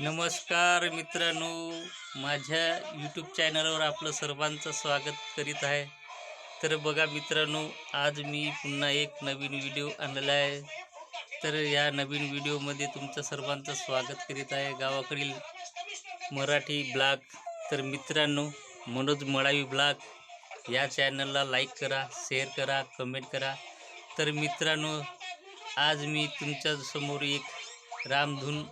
नमस्कार मित्रांनो माझ्या यूट्यूब चॅनलवर आपलं सर्वांचं स्वागत करीत आहे. तर बघा मित्रांनो आज मी पुन्हा एक नवीन व्हिडिओ आणलेला आहे. तर या नवीन व्हिडिओमध्ये तुमचं सर्वांचं स्वागत करीत आहे. गावाकडील मराठी ब्लॉग. तर मित्रांनो मनोज मळावी ब्लॉग. या चॅनलला लाईक करा शेअर करा कमेंट करा. तर मित्रांनो आज मी तुमच्यासमोर एक रामधून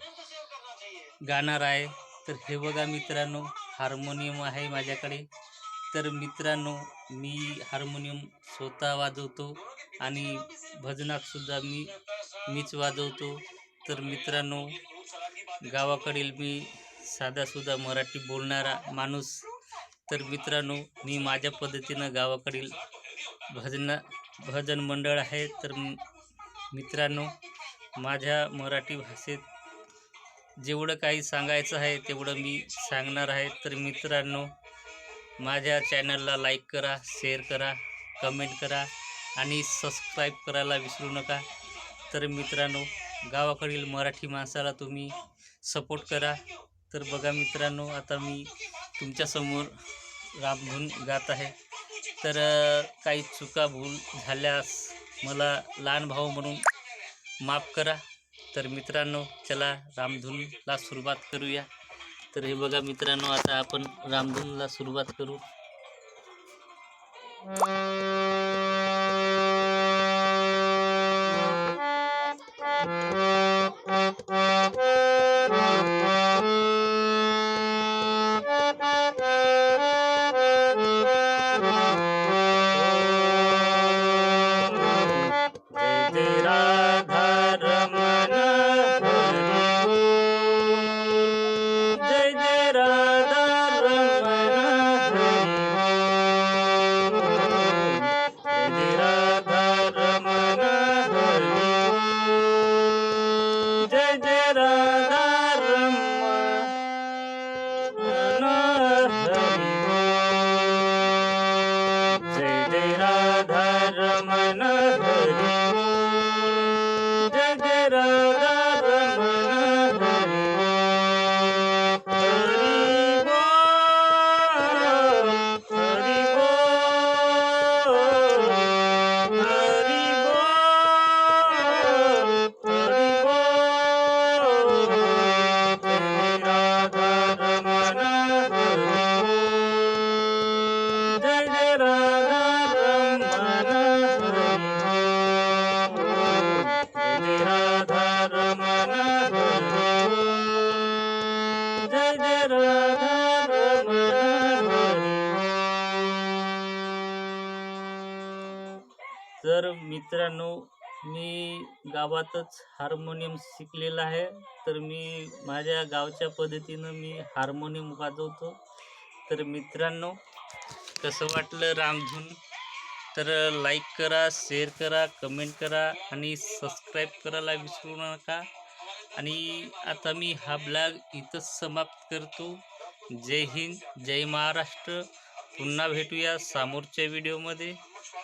गाणार आहे. तर हे बघा मित्रांनो हार्मोनियम आहे माझ्याकडे. तर मित्रांनो मी हार्मोनियम स्वतः वाजवतो आणि भजनातसुद्धा मी मीच वाजवतो. तर मित्रांनो गावाकडील मी साधासुद्धा मराठी बोलणारा माणूस. तर मित्रांनो मी माझ्या पद्धतीनं गावाकडील भजना भजन मंडळ आहे. तर मित्रांनो माझ्या मराठी भाषेत जेवढं काही सांगायचं आहे तेवढं मी सांगणार आहे. तर मित्रांनो माझ्या चॅनलला लाईक करा शेअर करा कमेंट करा आणि सबस्क्राईब करायला विसरू नका. तर मित्रांनो गावाकडील मराठी माणसाला तुम्ही सपोर्ट करा. तर बघा मित्रांनो आता मी तुमच्यासमोर रामधून गात आहे. तर काही चुका भूल झाल्यास मला लहान भाऊ म्हणून माफ करा. तर मित्रांनो चला रामधूनला सुरुवात करूया. तर हे बघा मित्रांनो आता आपण रामधूनला सुरुवात करू. जय जय राम. ಮನ तर मित्रांनो मी गावातच हार्मोनियम शिकलेला आहे. तर मी माझ्या गावच्या पद्धतीनं मी हार्मोनियम वाजवतो. तर मित्रांनो कसं वाटलं रामधून तर लाईक करा शेअर करा कमेंट करा आणि सबस्क्राईब करायला विसरू नका. आणि आता मी हा ब्लॉग इथंच समाप्त करतो. जय हिंद जय महाराष्ट्र. पुन्हा भेटूया समोरच्या व्हिडिओमध्ये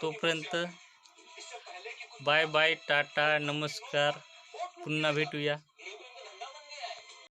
तोपर्यंत बाय बाय टाटा नमस्कार. पुन्हा भेटूया.